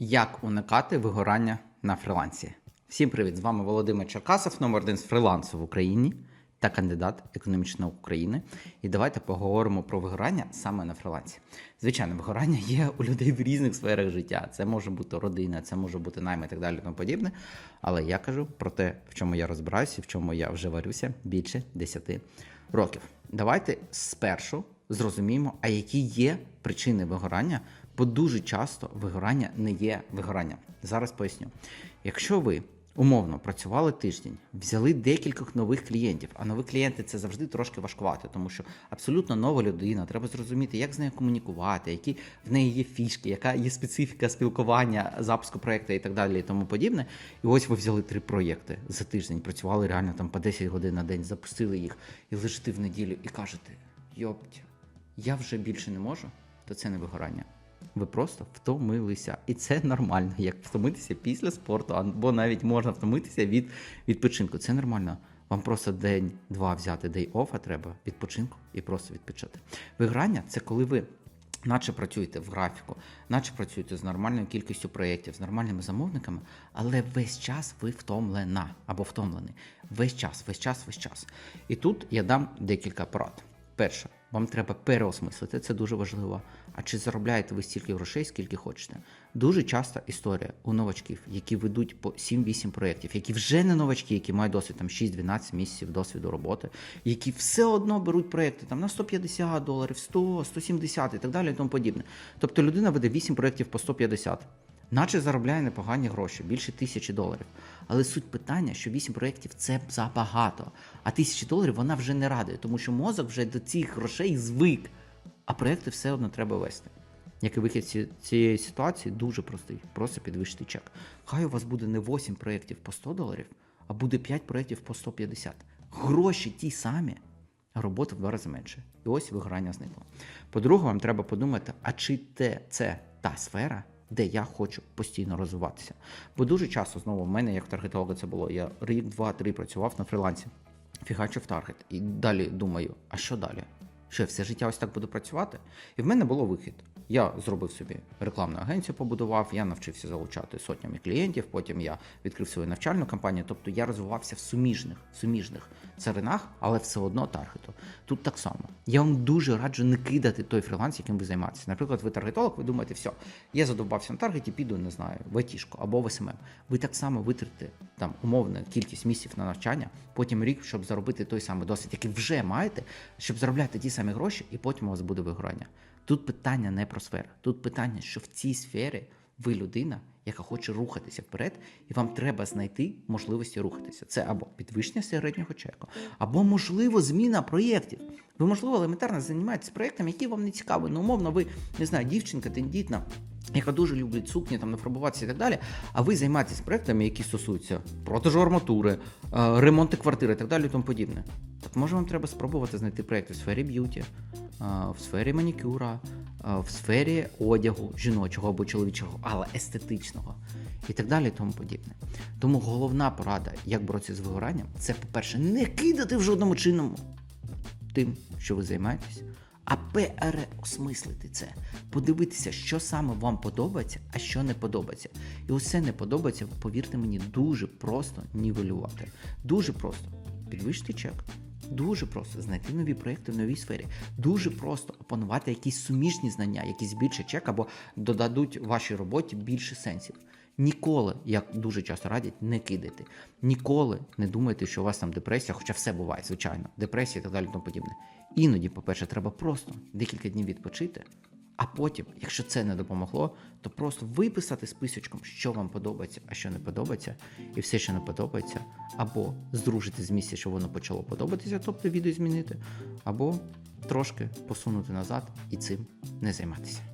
Як уникати вигорання на фрилансі? Всім привіт! З вами Володимир Черкасов, номер один з фрилансу в Україні та кандидат економічних наук України. І давайте поговоримо про вигорання саме на фрилансі. Звичайно, вигорання є у людей в різних сферах життя. Це може бути родина, це може бути найм і так далі, тому подібне. Але я кажу про те, в чому я розбираюся, в чому я вже варюся більше 10 років. Давайте спершу зрозуміємо, а які є причини вигорання, бо дуже часто вигорання не є вигоранням. Зараз поясню. Якщо ви умовно працювали тиждень, взяли декількох нових клієнтів, а нові клієнти це завжди трошки важкувати, тому що абсолютно нова людина, треба зрозуміти, як з нею комунікувати, які в неї є фішки, яка є специфіка спілкування, запуску проєкту і так далі, і тому подібне. І ось ви взяли три проєкти за тиждень, працювали реально там по 10 годин на день, запустили їх і лежите в неділю і кажете: йоптя, я вже більше не можу, то це не вигорання. Ви просто втомилися. І це нормально, як втомитися після спорту, або навіть можна втомитися від відпочинку. Це нормально. Вам просто день-два взяти дей офа треба відпочинку і просто відпочити. Виграння це коли ви. Наче працюєте в графіку, наче працюєте з нормальною кількістю проєктів, з нормальними замовниками, але весь час ви втомлена або втомлений. Весь час, весь час, весь час. І тут я дам декілька порад. Перше, вам треба переосмислити, це дуже важливо. А чи заробляєте ви стільки грошей, скільки хочете? Дуже часта історія у новачків, які ведуть по 7-8 проєктів, які вже не новачки, які мають досвід там 6-12 місяців досвіду роботи, які все одно беруть проєкти там на 150 доларів, 100, 170 і так далі, і тому подібне. Тобто людина веде 8 проєктів по 150. Наче заробляє непогані гроші, більше тисячі доларів. Але суть питання, що 8 проєктів це забагато. А тисячі доларів вона вже не радує, тому що мозок вже до цих грошей звик, а проєкти все одно треба вести. Як і вихід цієї ситуації дуже простий. Просто підвищити чек. Хай у вас буде не 8 проєктів по 100 доларів, а буде 5 проєктів по 150. Гроші ті самі, а роботи в два рази менше. І ось вигорання зникло. По-друге, вам треба подумати, а чи те це та сфера, де я хочу постійно розвиватися. Бо дуже часто знову в мене, як таргетолога, це було. Я рік, два, три працював на фрілансі, фігачив таргет. І далі думаю, а що далі? Що я все життя ось так буду працювати? І в мене було вихід. Я зробив собі рекламну агенцію, побудував, я навчився залучати сотнями клієнтів. Потім я відкрив свою навчальну кампанію. Тобто я розвивався в суміжних суміжних царинах, але все одно таргету. Тут так само. Я вам дуже раджу не кидати той фріланс, яким ви займаєтеся. Наприклад, ви таргетолог, ви думаєте, все, я задовбався на таргеті, піду, не знаю, в айтішку або в СММ. Ви так само витратите там умовну кількість місяців на навчання, потім рік, щоб заробити той самий досвід, який вже маєте, щоб заробляти ті самі гроші, і потім у вас буде вигорання. Тут питання не про сферу. Тут питання, що в цій сфері ви людина, яка хоче рухатися вперед, і вам треба знайти можливості рухатися. Це або підвищення середнього чеку, або можливо зміна проєктів. Ви, можливо, елементарно займаєтесь проєктами, які вам не цікаві. Ну, умовно, ви не знаю, дівчинка, тендітна. Яка дуже любить сукні, там нафарбуватися і так далі. А ви займаєтесь проектами, які стосуються продажу арматури, е, ремонту квартири і так далі, і тому подібне. Так може вам треба спробувати знайти проекти в сфері б'юті, е, в сфері манікюра, е, в сфері одягу жіночого або чоловічого, але естетичного і так далі, і тому подібне. Тому головна порада, як боротися з вигоранням, це, по-перше, не кидати в жодному чином тим, що ви займаєтесь, а переосмислити це, подивитися, що саме вам подобається, а що не подобається. І усе не подобається, повірте мені, дуже просто нівелювати. Дуже просто підвищити чек. Дуже просто знайти нові проекти в новій сфері. Дуже просто опанувати якісь суміжні знання, які збільшать чек або додадуть вашій роботі більше сенсів. Ніколи, як дуже часто радять, не кидайте. Ніколи не думайте, що у вас там депресія, хоча все буває, звичайно, депресія і так далі, тому подібне. Іноді, по-перше, треба просто декілька днів відпочити, а потім, якщо це не допомогло, то просто виписати списочком, що вам подобається, а що не подобається, і все, що не подобається, або здружити з місця, щоб воно почало подобатися, тобто відео змінити, або трошки посунути назад і цим не займатися.